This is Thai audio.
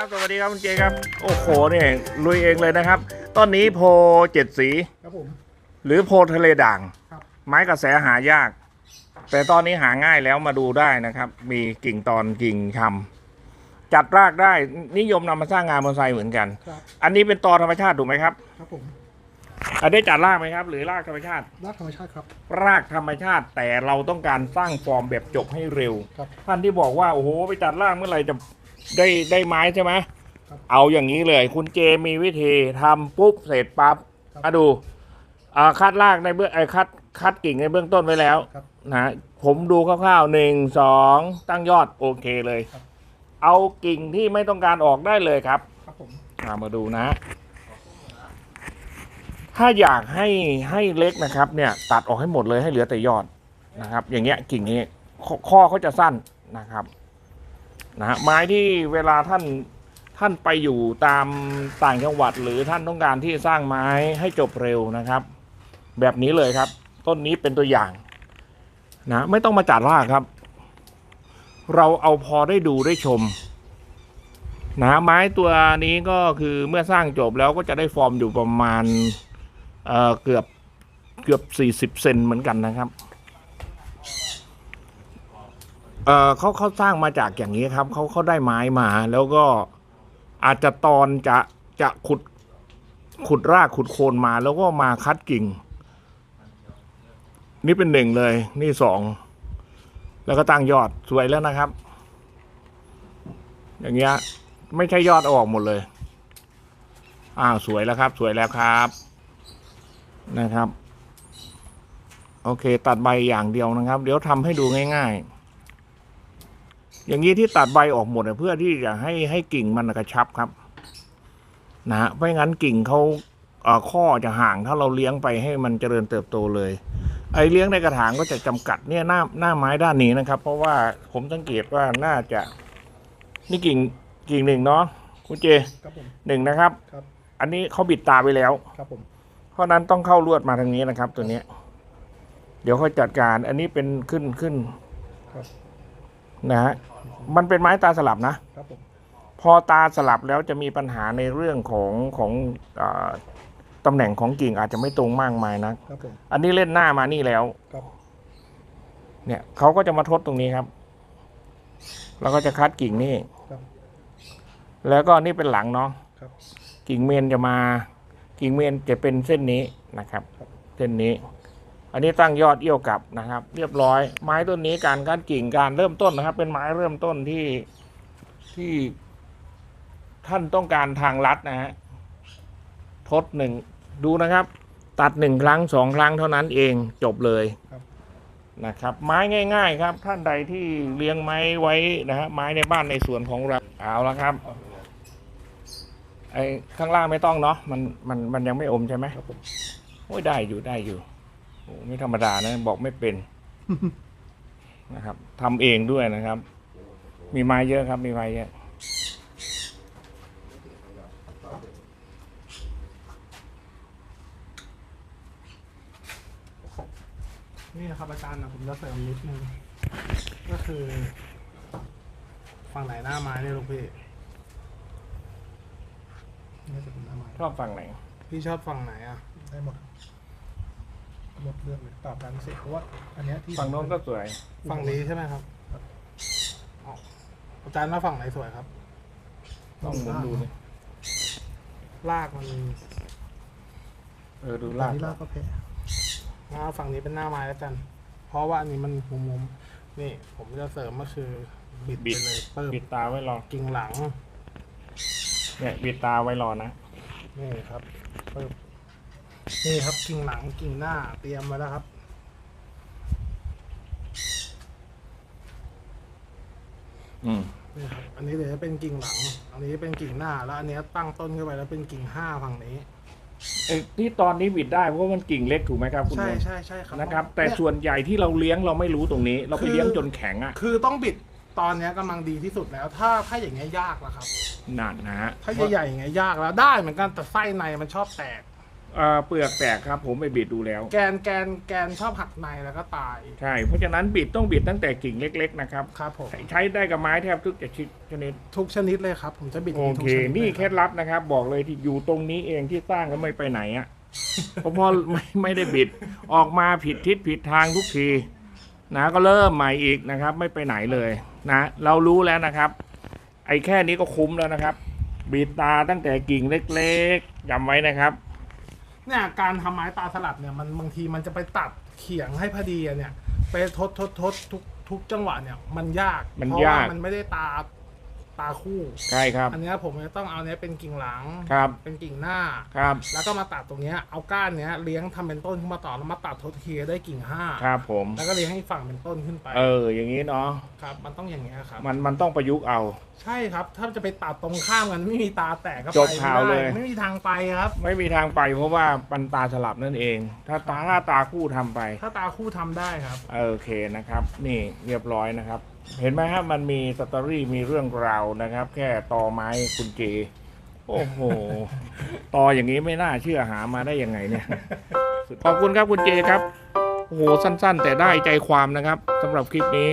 ครับ สวัสดีครับคุณเจครับ โอ้โหเนี่ยลุยเองเลยนะครับ ต้นนี้โพเจ็ดสี ครับผม หรือโพทะเลด่าง ครับไม้กระแสหายาก แต่ตอนนี้หาง่ายแล้วมาดูได้นะครับ มีกิ่งตอนกิ่งคำจัดรากได้นิยมนำมาสร้างงานบอนไซเหมือนกัน ครับ อันนี้เป็นตอธรรมชาติถูกไหมครับ ครับผมอันได้จัดรากไหมครับ หรือรากธรรมชาติรากธรรมชาติครับ รากธรรมชาติ แต่เราต้องการสร้างฟอร์มแบบจบให้เร็ว ครับ ท่านที่บอกว่าโอ้โหไปจัดรากเมื่อไหร่จะ ได้ได้ไม้ใช่ไหมครับ เอาอย่างนี้เลย คุณเจมีวิธีทำปุ๊บเสร็จปั๊บครับมาดูอ่าคัดรากในเบื้องไอ้คัดคัดกิ่งในเบื้องต้นไว้แล้ว ครับนะผมดูคร่าวๆหนึ่งสองตั้งยอดโอเคเลย ครับ เอากิ่งที่ไม่ต้องการออกได้เลยครับครับผมมามาดูนะ ถ้าอยากให้ให้เล็กนะครับ เนี่ย ตัดออกให้หมดเลยให้เหลือแต่ยอดนะครับ อย่างเงี้ยกิ่งนี้ข้อข้อเขาจะสั้นนะครับ นะฮะไม้ที่เวลาท่านท่านไปอยู่ตามต่างจังหวัด หรือท่านต้องการที่สร้างไม้ให้จบเร็วนะครับ แบบนี้เลยครับ ต้นนี้เป็นตัวอย่างนะไม่ต้องมาจัดรากครับ เราเอาพอได้ดูได้ชมนะไม้ตัวนี้ก็คือเมื่อสร้างจบแล้วก็จะได้ฟอร์มอยู่ประมาณเอ่อเกือบเกือบสี่สิบเซนเหมือนกันนะครับ เออเขาเขาสร้างมาจากอย่างนี้ครับเขาเขาได้ไม้มา แล้วก็อาจจะตอนจะจะขุดขุดรากขุดโคนมา แล้วก็มาคัดกิ่ง นี่เป็นหนึ่งเลย นี่สองแล้วก็ตั้งยอดสวยแล้วนะครับ อย่างเงี้ยไม่ใช่ยอดอออกหมดเลยอ้าวสวยแล้วครับ สวยแล้วครับนะครับ โอเค ตัดใบอย่างเดียวนะครับ เดี๋ยวทำให้ดูง่าย ๆ อย่างนี้ที่ตัดใบออกหมดเนี่ยเพื่อที่จะให้ให้กิ่งมันกระชับครับ นะฮะไม่งั้นกิ่งเขาเอ่อข้อจะห่างถ้าเราเลี้ยงไปให้มันเจริญเติบโตเลย ไอ้เลี้ยงในกระถางก็จะจำกัดเนี่ยหน้าหน้าไม้ด้านนี้นะครับ เพราะว่าผมสังเกตว่าน่าจะ นี่กิ่งกิ่งหนึ่งเนาะคุณเจครับผมหนึ่งนะครับครับ อันนี้เขาบิดตาไปแล้วครับผมเพราะฉะนั้นต้องเข้าลวดมาทางนี้นะครับ ตัวเนี้ยเดี๋ยวค่อยจัดการ อันนี้เป็นขึ้นขึ้นครับ นะฮะมันเป็นไม้ตาสลับนะครับผมพอตาสลับแล้วจะมีปัญหาในเรื่องของของอาตำแหน่งของกิ่งอาจจะไม่ตรงมากมายนะ ครับผมอันนี้เล่นหน้ามานี่แล้ว ครับเนี่ยเขาก็จะมาทดตรงนี้ครับ แล้วก็จะคัดกิ่งนี่ ครับแล้วก็นี่เป็นหลังเนาะ ครับ กิ่งเมนจะมา กิ่งเมนจะเป็นเส้นนี้นะครับ ครับ เส้นนี้ อันนี้ตั้งยอดเอี้ยวกลับนะครับ เรียบร้อย ไม้ต้นนี้การคัดกิ่งการเริ่มต้นนะครับ เป็นไม้เริ่มต้นที่ที่ท่านต้องการทางลัดนะฮะทดหนึ่งดูนะครับ ตัดหนึ่งครั้งสองครั้งเท่านั้นเองจบเลยครับนะครับ ไม้ง่าย ๆ ครับ ท่านใดที่เลี้ยงไม้ไว้นะฮะไม้ในบ้านในสวนของเราเอาละครับไอ้ข้างล่างไม่ต้องเนาะมันมันมันยังไม่อมใช่ไหมครับผมโอ้ยได้อยู่ได้อยู่ โอ้ไม่ธรรมดานะบอกไม่เป็นนะครับทำเองด้วยนะครับ มีไม้เยอะครับ มีไม้เยอะนี่นะครับอาจารย์นะผมจะเสริมนิดนึงก็คือฝั่งไหนหน้าไม้เนี่ยลูกพี่นี่จะเป็นหน้าไม้ชอบฝั่งไหนพี่ชอบฝั่งไหนอะได้หมด หมดเลือกเลยตอบการเสร็จเพราะว่าอันเนี้ยที่ฝั่งโน้นก็สวย ฝั่งนี้ใช่ไหมครับอ๋ออาจารย์ว่าฝั่งไหนสวยครับ ต้องหมุนดูนี่ลากมันเออดูลากลากก็แพ้หน้าฝั่งนี้เป็นหน้าไม้แล้วกัน เพราะว่าอันนี้มันมุมมุมๆนี่ ผมจะเสริมก็คือบิดไปบิดเลยเปิบปิดตาไว้รอกิ่งหลัง เนี่ยปิดตาไว้รอนะนี่ครับเปิบ นี่ครับกิ่งหลังกิ่งหน้าเตรียมไว้แล้วครับ อืมนี่ครับ อันนี้เดี๋ยวจะเป็นกิ่งหลัง อันนี้เป็นกิ่งหน้า แล้วอันนี้ตั้งต้นขึ้นไปแล้วเป็นกิ่งห้าฝั่งนี้ เอ้ยที่ตอนนี้บิดได้เพราะว่ามันกิ่งเล็กถูกไหมครับคุณใช่นนท์ใช่ใช่ครับนะครับ แต่เนี่ย ส่วนใหญ่ที่เราเลี้ยงเราไม่รู้ตรงนี้ เราไปคือ เลี้ยงจนแข็งอะคือต้องบิดตอนเนี้ยกำลังดีที่สุดแล้ว ถ้าถ้าอย่างเงี้ยยากแล้วครับ นั่นนะฮะถ้าใหญ่ๆอย่างเงี้ยยากแล้วได้เหมือนกันแต่ไส้ในมันชอบแตก เอ่อเปลือกแตกครับ ผมไปบิดดูแล้ว แกนแกนแกนชอบหักในแล้วก็ตายใช่ เพราะฉะนั้นบิดต้องบิดตั้งแต่กิ่งเล็ก ๆ นะครับ ครับผม ใช้ได้กับไม้แทบทุกชนิด ทุกชนิดเลยครับ ผมจะบิดโอทุกเค ชนิดนี่ลยเคล็ดลับนะครับ บอกเลยที่อยู่ตรงนี้เองที่สร้างก็ไม่ไปไหนอะ่ะเพราะพ่อไม่ไม่ได้บิด ออกมาผิดทิศผิดทางทุกทีนะก็เริ่มใหม่อีกนะครับ ไม่ไปไหนเลยนะ เรารู้แล้วนะครับ ไอ้แค่นี้ก็คุ้มแล้วนะครับ บิดตาตั้งแต่กิ่งเล็กๆจำไว้นะครับ เนี่ยการทำไม้ตาสลับเนี่ยมันบางทีมันจะไปตัดเขียงให้พอดีอะเนี่ย ไปทดทดทดทุกทุกจังหวะเนี่ยมันยากมันเพราะว่ายาก มันไม่ได้ตา ตาคู่ใช่ครับ อันเนี้ยผมจะต้องเอาเนี้ยเป็นกิ่งหลัง ครับ เป็นกิ่งหน้า ครับ แล้วก็มาตัดตรงเนี้ยเอาก้านเนี้ยเลี้ยงทำเป็นต้นขึ้นมาต่อแล้วมาตัดทดเทียได้กิ่งห้าครับผม แล้วก็เลี้ยงให้ฝั่งเป็นต้นขึ้นไป เออ อย่างนี้เนาะ ครับ มันต้องอย่างเงี้ยครับ มันมันต้องประยุกต์เอา ใช่ครับ ถ้าจะไปตัดตรงข้ามกันไม่มีตาแตกก็จไปบไม่ข่าวได้เลย ไม่มีทางไปครับ ไม่มีทางไปเพราะว่าปันตาสลับนั่นเอง ถ้าตาถ้าตาคู่ทำไป ถ้าตาคู่ทำได้ครับ โอเคนะครับ นี่เรียบร้อยนะครับ เห็นไหมครับมันมีสตอรี่มีเรื่องราวนะครับ แค่ตอไม้คุณเจ โอ้โห ตออย่างนี้ไม่น่าเชื่อหามาได้ยังไงเนี่ย ขอบคุณครับคุณเจครับ โอ้โหสั้น ๆ แต่ได้ใจความนะครับสำหรับคลิปนี้